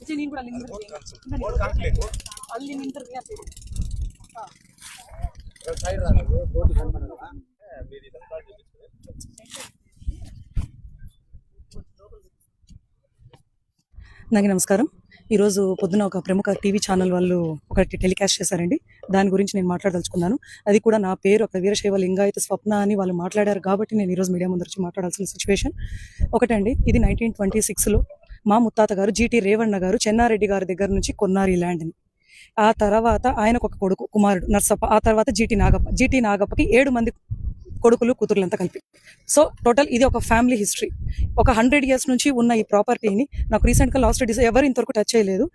ವಿಜಯ್ ನೀನ್ ಕೂಡ ಅಲ್ಲಿ ನಿಂದ್ರು. ಅಲ್ಲಿ ನಿಂತಿರ್ರಿ ಅಂತ ಹೇಳಿ. ಹಾ. అందరికీ నమస్కారం ఈరోజు పొద్దున ఒక ప్రముఖ టీవీ ఛానల్ వాళ్ళు ఒకటి టెలికాస్ట్ చేశారండి దాని గురించి నేను మాట్లాడదలుచుకున్నాను అది కూడా నా పేరు ఒక వీరశైవ లింగాయత స్వప్న అని వాళ్ళు మాట్లాడారు కాబట్టి నేను ఈరోజు మీడియా ముందు వచ్చి మాట్లాడాల్సిన సిచ్యువేషన్ ఒకటండి ఇది నైన్టీన్ ట్వంటీ సిక్స్లో మా ముత్తాత గారు జీటీ రేవణ్ణ గారు చెన్నారెడ్డి గారి దగ్గర నుంచి కొన్నారు ఈ ల్యాండ్ని ఆ తర్వాత ఆయనకు ఒక కొడుకు కుమారుడు నర్సప్ప ఆ తర్వాత జీటీ నాగప్ప జీటీ నాగప్పకి ఏడు మంది కొడుకులు కూతుర్లంతా కలిపి. సో టోటల్ ఇది ఒక ఫ్యామిలీ హిస్టరీ. ఒక హండ్రెడ్ ఇయర్స్ నుంచి ఉన్న ఈ ప్రాపర్టీని నాకు రీసెంట్గా లాస్ట్ డిస్ ఎవరు ఇంతవరకు టచ్ చేయలేదు.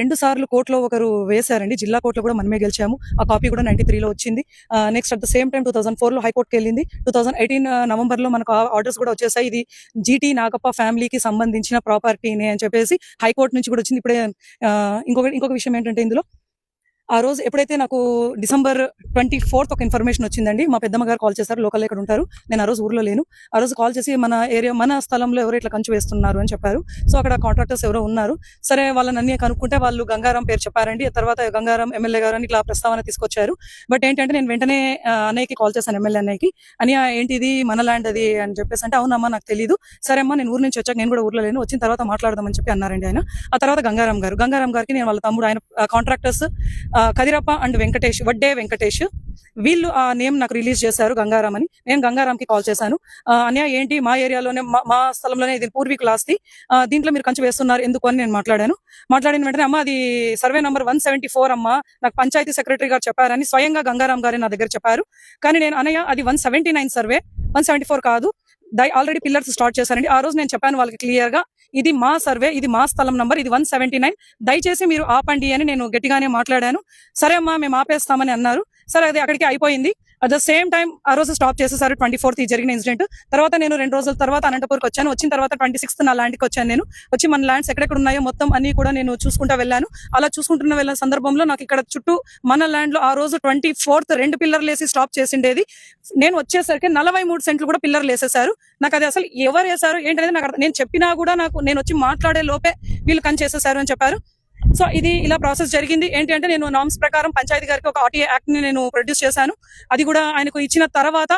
రెండు సార్లు కోర్టులో ఒకరు వేశారండి. జిల్లా కోర్టులో కూడా మనమే గెలిచాము. ఆ కాపీ కూడా నైన్టీ త్రీలో వచ్చింది next at the same time two thousand ఫోర్లో హైకోర్టుకి వెళ్ళింది. టూ థౌసండ్ ఎయిటీన్ నవంబర్లో మనకు ఆర్డర్స్ కూడా వచ్చేసాయి. ఇది జీటీ నాగప్ప ఫ్యామిలీకి సంబంధించిన ప్రాపర్టీని అని చెప్పేసి హైకోర్టు నుంచి కూడా వచ్చింది. ఇప్పుడే ఇంకొక ఇంకొక విషయం ఏంటంటే ఇందులో ఆ రోజు ఎప్పుడైతే నాకు డిసెంబర్ ట్వంటీ ఫోర్త్ ఒక ఇన్ఫర్మేషన్ వచ్చిందండి మా పెద్దమ్మ గారు కాల్ చేశారు లోకల్ ఇక్కడ ఉంటారు. నేను ఆ రోజు ఊర్లో లేను. ఆ రోజు కాల్ చేసి మన ఏరియా మన స్థలంలో ఎవరు ఇట్లా కంచు వేస్తున్నారు అని చెప్పారు. సో అక్కడ కాంట్రాక్టర్స్ ఎవరో ఉన్నారు. సరే వాళ్ళని అన్ని కనుక్కుంటే వాళ్ళు గంగారాం పేరు చెప్పారండి. తర్వాత గంగారాం ఎమ్మెల్యే గారు అని ఇట్లా ప్రస్తావన తీసుకొచ్చారు. బట్ ఏంటంటే నేను వెంటనే అన్నయ్యకి కాల్ చేశాను ఎమ్మెల్యే అన్నయ్యకి. అని ఏంటిది? మన ల్యాండ్ అది అని చెప్పేసి అంటే అవునమ్మా నాకు తెలియదు సరే అమ్మా నేను ఊరు నుంచి వచ్చాక నేను కూడా ఊర్లో లేను. వచ్చిన తర్వాత మాట్లాడదామని చెప్పి అన్నారండి ఆయన. ఆ తర్వాత గంగారాం గారు. గంగారాం గారికి నేను వాళ్ళ తమ్ముడు ఆయన కాంట్రాక్టర్స్ కదిరప్ప అండ్ వెంకటేష్ వడ్డే వెంకటేష్ వీళ్ళు ఆ నేమ్ నాకు రిలీజ్ చేశారు గంగారాం అని. నేను గంగారాంకి కాల్ చేశాను. ఆ, ఏంటి? మా ఏరియాలోనే మా- మా స్థలంలోనే ఇది పూర్వీకుల ఆస్తి. దీంట్లో మీరు కంచు వేస్తున్నారు ఎందుకు అని నేను మాట్లాడాను. మాట్లాడిన వెంటనే అమ్మ అది survey number one seventy four అమ్మ నాకు పంచాయతీ సెక్రటరీ గారు చెప్పారని స్వయంగా గంగారాం గారు నా దగ్గర చెప్పారు. కానీ నేను అనయ్య అది one seventy nine survey one seventy four కాదు. దై ఆల్రెడీ పిల్లర్స్ స్టార్ట్ చేశారండి. ఆ రోజు నేను చెప్పాను వాళ్ళకి క్లియర్గా ఇది మా సర్వే ఇది మా స్థలం నంబర్ ఇది వన్ సెవెంటీ నైన్. దయచేసి మీరు ఆపండి అని నేను గట్టిగానే మాట్లాడాను. సరే అమ్మా మేము ఆపేస్తామని అన్నారు. సరే అది అక్కడికి అయిపోయింది. అట్ ద సేమ్ టైం ఆ రోజు స్టాప్ చేసేసారు ట్వంటీ ఫోర్త్ ఈ జరిగిన ఇన్సిడెంట్ తర్వాత నేను రెండు రోజుల తర్వాత అనంతపూర్కి వచ్చాను. వచ్చిన తర్వాత ట్వంటీ సిక్స్త్ నా ల్యాండ్కి వచ్చాను నేను. వచ్చి మన ల్యాండ్స్ ఎక్కడెక్కడ ఉన్నాయో మొత్తం అన్ని కూడా నేను చూసుకుంటా వెళ్ళాను. అలా చూసుకుంటున్న వెళ్ళిన సందర్భంలో నాకు ఇక్కడ చుట్టూ మన ల్యాండ్లో ఆ రోజు ట్వంటీ ఫోర్త్ రెండు పిల్లర్లు వేసి స్టాప్ చేసిండేది. నేను వచ్చేసరికి నలభై మూడు సెంట్లు కూడా పిల్లర్లు వేసేసారు. నాకు అది అసలు ఎవరు వేశారు? ఏంటనేది నాకు నేను చెప్పినా కూడా నాకు నేను వచ్చి మాట్లాడే లోపే వీళ్ళు కన్ చేసేసారు అని చెప్పారు. సో ఇది ఇలా ప్రాసెస్ జరిగింది. ఏంటి అంటే నేను నామ్స్ ప్రకారం పంచాయతీ గారికి ఒక ఆర్టీఏ యాక్ట్ని నేను ప్రొడ్యూస్ చేశాను. అది కూడా ఆయనకు ఇచ్చిన తర్వాత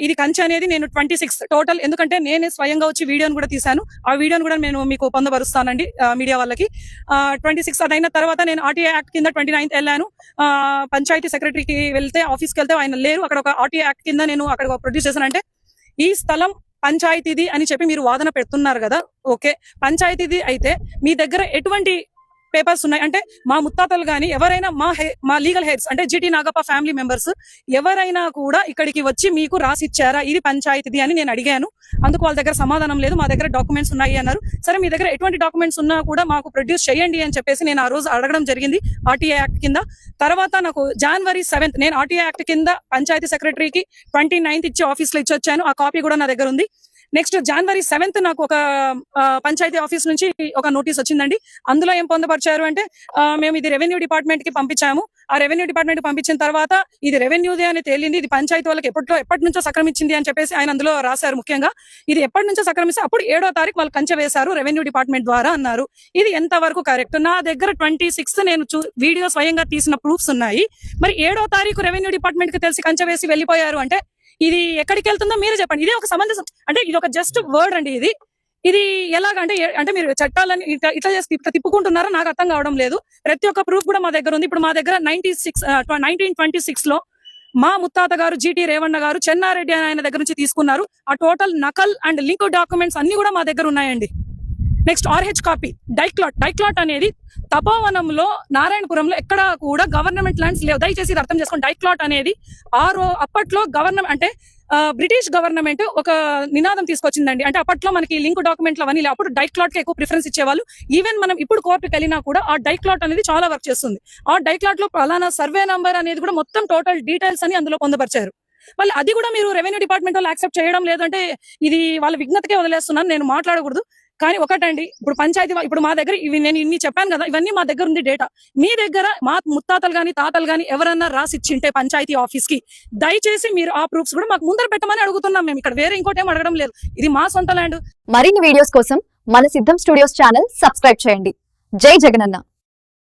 ఇది కంచె అనేది నేను ట్వంటీ సిక్స్ టోటల్ ఎందుకంటే నేనే స్వయంగా వచ్చి వీడియోని కూడా తీశాను. ఆ వీడియోని కూడా నేను మీకు పొందపరుస్తానండి మీడియా వాళ్ళకి. ట్వంటీ సిక్స్ అది అయిన తర్వాత నేను ఆర్టీఏ యాక్ట్ కింద ట్వంటీ నైన్త్ వెళ్ళాను. ఆ, పంచాయతీ సెక్రటరీకి వెళ్తే ఆఫీస్కి వెళ్తే ఆయన లేరు. అక్కడ ఒక ఆర్టీఏ యాక్ట్ కింద నేను అక్కడ ప్రొడ్యూస్ చేశానంటే ఈ స్థలం పంచాయతీది అని చెప్పి మీరు వాదన పెడుతున్నారు కదా ఓకే. పంచాయతీది అయితే మీ దగ్గర ఎటువంటి పేపర్స్ ఉన్నాయి. అంటే మా ముత్తాతలు గాని ఎవరైనా మా మా లీగల్ హెడ్స్ అంటే G T Nagappa family members ఎవరైనా కూడా ఇక్కడికి వచ్చి మీకు రాసి ఇచ్చారా ఇది పంచాయతీది అని నేను అడిగాను. అందుకు వాళ్ళ దగ్గర సమాధానం లేదు. మా దగ్గర డాక్యుమెంట్స్ ఉన్నాయి అన్నారు. సరే మీ దగ్గర ఎటువంటి డాక్యుమెంట్స్ ఉన్నా కూడా మాకు ప్రొడ్యూస్ చేయండి అని చెప్పేసి నేను ఆ రోజు అడగడం జరిగింది ఆర్టీఐ యాక్ట్ కింద. తర్వాత నాకు జనవరి సెవెంత్ నేను ఆర్టీఐ యాక్ట్ కింద పంచాయతీ సెక్రటరీకి ట్వంటీ నైన్త్ ఇచ్చి ఆఫీస్లో ఇచ్చి వచ్చాను ఆ కాపీ కూడా నా దగ్గర ఉంది. నెక్స్ట్ జనవరి సెవెంత్ నాకు ఒక పంచాయతీ ఆఫీస్ నుంచి ఒక నోటీస్ వచ్చిందండి. అందులో ఏం పొందపరిచారు అంటే మేము ఇది రెవెన్యూ డిపార్ట్మెంట్కి పంపించాము. ఆ రెవెన్యూ డిపార్ట్మెంట్ పంపించిన తర్వాత ఇది రెవెన్యూదే అని తేలింది. ఇది పంచాయతీ వాళ్ళకి ఎప్పట్లో ఎప్పటి నుంచో సక్రమించింది అని చెప్పేసి ఆయన అందులో రాశారు ముఖ్యంగా. ఇది ఎప్పటి నుంచో సక్రమిస్తే అప్పుడు ఏడో తారీఖు వాళ్ళు కంచె వేశారు రెవెన్యూ డిపార్ట్మెంట్ ద్వారా అన్నారు. ఇది ఎంత వరకు కరెక్ట్? నా దగ్గర ట్వంటీ సిక్స్ నేను చూ- వీడియో స్వయంగా తీసిన ప్రూఫ్స్ ఉన్నాయి. మరి ఏడో తారీఖు రెవెన్యూ డిపార్ట్మెంట్కి తెలిసి కంచె వేసి వెళ్ళిపోయారు అంటే ఇది ఎక్కడికి వెళ్తుందో మీరే చెప్పండి. ఇది ఒక సమంజసం అంటే ఇది ఒక జస్ట్ వర్డ్ అండి ఇది. ఇది ఎలాగంటే అంటే మీరు చట్టాలని ఇట్లా ఇట్లా చేసి ఇట్లా తిప్పుకుంటున్నారో నాకు అర్థం కావడం లేదు. ప్రతి ఒక్క ప్రూఫ్ కూడా మా దగ్గర ఉంది. ఇప్పుడు మా దగ్గర నైన్టీ సిక్స్ నైన్టీన్ ట్వంటీ సిక్స్లో మా ముత్తాత గారు జీటీ రేవಣ್ణ గారు చెన్నారెడ్డి అని ఆయన దగ్గర నుంచి తీసుకున్నారు. ఆ టోటల్ నకల్ అండ్ లింక్ డాక్యుమెంట్స్ అన్ని కూడా మా దగ్గర ఉన్నాయండి. నెక్స్ట్ ఆర్హెచ్ కాపీ డైక్లాట్ డైక్లాట్ అనేది తపోవనంలో నారాయణపురంలో ఎక్కడ కూడా గవర్నమెంట్ ల్యాండ్స్ లేవు. దయచేసి ఇది అర్థం చేసుకోండి. డైక్లాట్ అనేది ఆరో అప్పట్లో గవర్నమెంట్ అంటే ఆ, బ్రిటిష్ గవర్నమెంట్ ఒక నినాదం తీసుకొచ్చిందండి. అంటే అప్పట్లో మనకి లింక్ డాక్యుమెంట్లు అవన్నీ లేవు. అప్పుడు డైక్లాట్కి ఎక్కువ ప్రిఫరెన్స్ ఇచ్చేవాళ్ళు. ఈవెన్ మనం ఇప్పుడు కోర్టుకి వెళ్ళినా కూడా ఆ డైక్లాట్ అనేది చాలా వర్క్ చేస్తుంది. ఆ డైక్లాట్లో సర్వే నంబర్ అనేది కూడా మొత్తం టోటల్ డీటెయిల్స్ అని అందులో పొందపరిచారు. వాళ్ళు అది కూడా మీరు రెవెన్యూ డిపార్ట్మెంట్ వాళ్ళు యాక్సెప్ట్ చేయడం లేదంటే ఇది వాళ్ళ విఘ్నతకే వదిలేస్తున్నాను. నేను మాట్లాడకూడదు. కానీ ఒకటండి ఇప్పుడు పంచాయతీ ఇప్పుడు మా దగ్గర ఇవి నేను ఇన్ని చెప్పాను కదా ఇవన్నీ మా దగ్గర ఉంది డేటా మీ దగ్గర మా ముత్తాతలు గాని తాతలు కానీ ఎవరన్నా రాసి ఇచ్చింటే పంచాయతీ ఆఫీస్కి దయచేసి మీరు ఆ ప్రూఫ్స్ కూడా మాకు ముందర పెట్టమని అడుగుతున్నాం మేము. ఇక్కడ వేరే ఇంకోటి ఏం అడగడం లేదు. ఇది మా సొంత ల్యాండ్. మరిన్ని వీడియోస్ కోసం మన సిద్ధం స్టూడియోస్ ఛానల్ సబ్స్క్రైబ్ చేయండి. జై జగనన్న.